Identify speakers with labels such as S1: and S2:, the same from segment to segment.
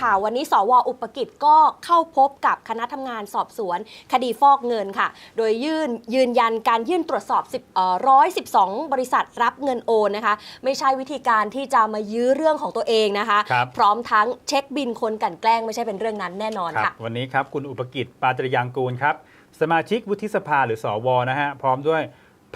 S1: ค่ะ วันนี้สวอุปกิจก็เข้าพบกับคณะทำงานสอบสวน คดีฟอกเงินค่ะ โดยยื่นยืนยันการยื่นตรวจสอบ10เอ่อ112 บริษัทรับเงินโอนนะคะ ไม่ใช่วิธีการที่จะมายื้อเรื่องของตัวเองนะคะ
S2: ครับ
S1: พร้อมทั้งเช็คบินคนกลันแกล้งไม่ใช่เป็นเรื่องนั้นแน่นอน
S2: ครับ
S1: ค่ะ
S2: วันนี้ครับคุณอุปกิจปาจริยังกูลครับ สมาชิกวุฒิสภาหรือสวนะฮะพร้อมด้วย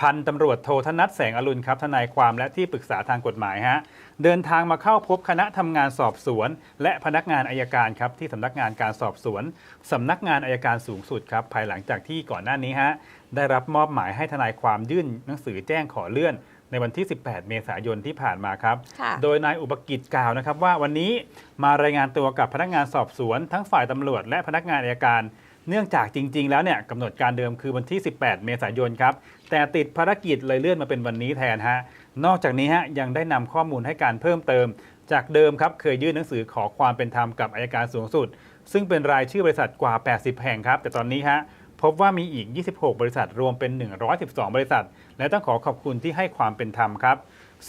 S2: พันตำรวจโทธนัทแสงอรุณครับทนายความและที่ปรึกษาทางกฎหมายฮะเดินทางมาเข้าพบคณะทำงานสอบสวน และพนักงานอายการครับที่สำนักงานการสอบสวนสำนักงานอายการสูงสุดครับภายหลังจากที่ก่อนหน้านี้ฮะได้รับมอบหมายให้ทนายความยื่นหนังสือแจ้งขอเลื่อน ในวันที่ 18 เมษายนที่ผ่านมาครับ
S1: ค่ะ
S2: โดยนายอุปกิจกล่าวนะครับว่าวันนี้มารายงานตัวกับพนักงานสอบสวน ทั้งฝ่ายตำรวจและพนักงานอายการ เนื่องจากจริง ๆ แล้วเนี่ยกำหนดการเดิมคือวันที่ 18 เมษายนครับ แต่ติดภารกิจเลยเลื่อนมาเป็นวันนี้แทนฮะ นอกจากนี้ฮะยังได้นำข้อมูลให้การเพิ่มเติม จากเดิมครับเคยยื่นหนังสือขอความเป็นธรรมกับอายการสูงสุด ซึ่งเป็นรายชื่อบริษัทกว่า 80 แห่งครับ แต่ตอนนี้ฮะ พบว่ามีอีก 26 บริษัทรวมเป็น 112 บริษัท และต้องขอขอบคุณที่ให้ความเป็นธรรมครับ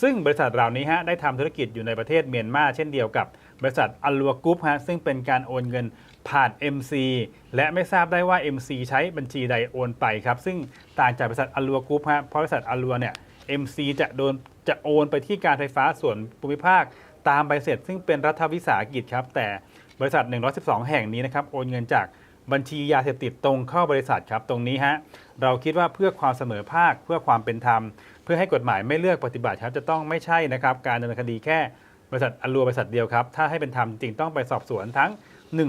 S2: ซึ่งบริษัทเหล่านี้ฮะได้ทำธุรกิจอยู่ในประเทศเมียนมาเช่นเดียวกับบริษัทอัลลัวกรุ๊ปฮะซึ่งเป็นการโอนเงินผ่าน MC และไม่ทราบได้ว่า MC ใช้บัญชีใดโอนไปครับ ซึ่งต่างจากบริษัทอัลลัวกรุ๊ปฮะเพราะบริษัทอัลลัวเนี่ย MC จะโดนจะโอนไปที่การไฟฟ้าส่วนภูมิภาค ตามใบเสร็จ ซึ่งเป็นรัฐวิสาหกิจครับแต่บริษัท 112 แห่งนี้นะครับโอนเงินจาก บัญชียาเสพติดตรงเข้าบริษัทครับตรงนี้ฮะเราคิดว่าเพื่อความเสมอภาคเพื่อความเป็นธรรม เพื่อให้กฎหมายไม่เลือกปฏิบัติครับจะต้องไม่ใช่นะครับการดำเนินคดีแค่บริษัทอัลลัวบริษัทเดียวครับถ้าให้เป็นธรรมจริงต้องไปสอบสวนทั้ง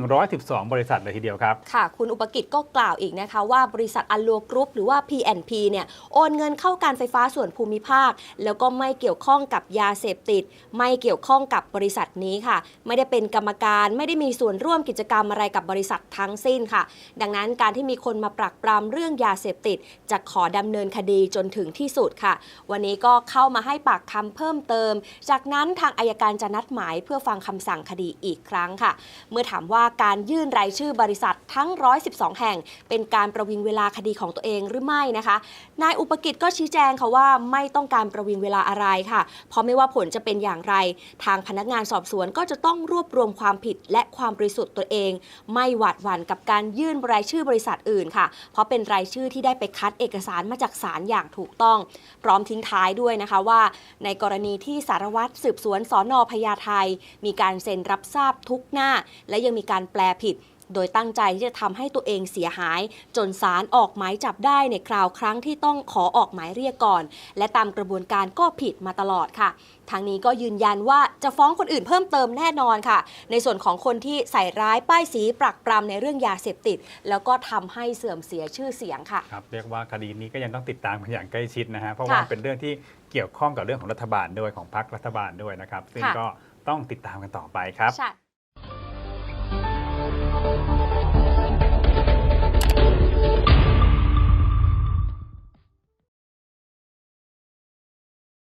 S2: 112 บริษัทเลยทีเดียวครับ
S1: ค่ะ คุณอุปกิจก็กล่าวอีกนะคะว่าบริษัทอัลลัวกรุ๊ปหรือว่า P&P เนี่ยโอนเงินเข้าการไฟฟ้าส่วนภูมิภาค แล้วก็ไม่เกี่ยวข้องกับยาเสพติด ไม่เกี่ยวข้องกับบริษัทนี้ค่ะ ไม่ได้เป็นกรรมการไม่ได้มีส่วนร่วมกิจกรรมอะไรกับบริษัททั้งสิ้นค่ะ ดังนั้นการที่มีคนมาปรักปรำเรื่องยาเสพติด จะขอดำเนินคดีจนถึงที่สุดค่ะ วันนี้ก็เข้ามาให้ปากคำเพิ่มเติม จากนั้นทางอายการจะนัดหมายเพื่อฟังคำสั่งคดีอีกครั้งค่ะ เมื่อถามว่าว่าการยื่นรายชื่อบริษัททั้ง 112 แห่ง เป็นการประวิงเวลาคดีของตัวเองหรือไม่นะคะ นายอุปกิจก็ชี้แจงค่ะว่าไม่ต้องการประวิงเวลาอะไรค่ะ เพราะไม่ว่าผลจะเป็นอย่างไร ทางพนักงานสอบสวนก็จะต้องรวบรวมความผิดและความบริสุทธิ์ตัวเอง ไม่หวาดหวั่นกับการยื่นรายชื่อบริษัทอื่นค่ะ เพราะเป็นรายชื่อที่ได้ไปคัดเอกสารมาจากศาลอย่างถูกต้อง พร้อมทิ้งท้ายด้วยนะคะว่า ในกรณีที่สารวัตรสืบสวนสอนอพญาไทมีการเซ็นรับทราบทุกหน้า และยังมีการแปลผิด โดยตั้งใจที่จะทำให้ตัวเองเสียหาย จนศาลออกหมายจับได้ในคราวครั้งที่ต้องขอออกหมายเรียกก่อน และตามกระบวนการก็ผิดมาตลอดค่ะทางนี้ก็ยืนยันว่าจะฟ้องคนอื่นเพิ่มเติมแน่นอนค่ะ ในส่วนของคนที่ใส่ร้ายป้ายสีปรักปรำในเรื่องยาเสพติด แล้วก็ทำให้เสื่อมเสียชื่อเสียงค่ะ
S2: ครับเรียกว่าคดีนี้ก็ยังต้องติดตามกันอย่างใกล้ชิดนะฮะเพราะว่า
S1: ค่ะ
S2: เป็นเรื่องที่เกี่ยวข้องกับเรื่องของรัฐบาลด้วยของพรรครัฐบาลด้วยนะครับ ซึ่ง
S1: ค่ะ
S2: ก็ต้องติดตามกันต่อไปครับ
S1: ใช่ Thank you.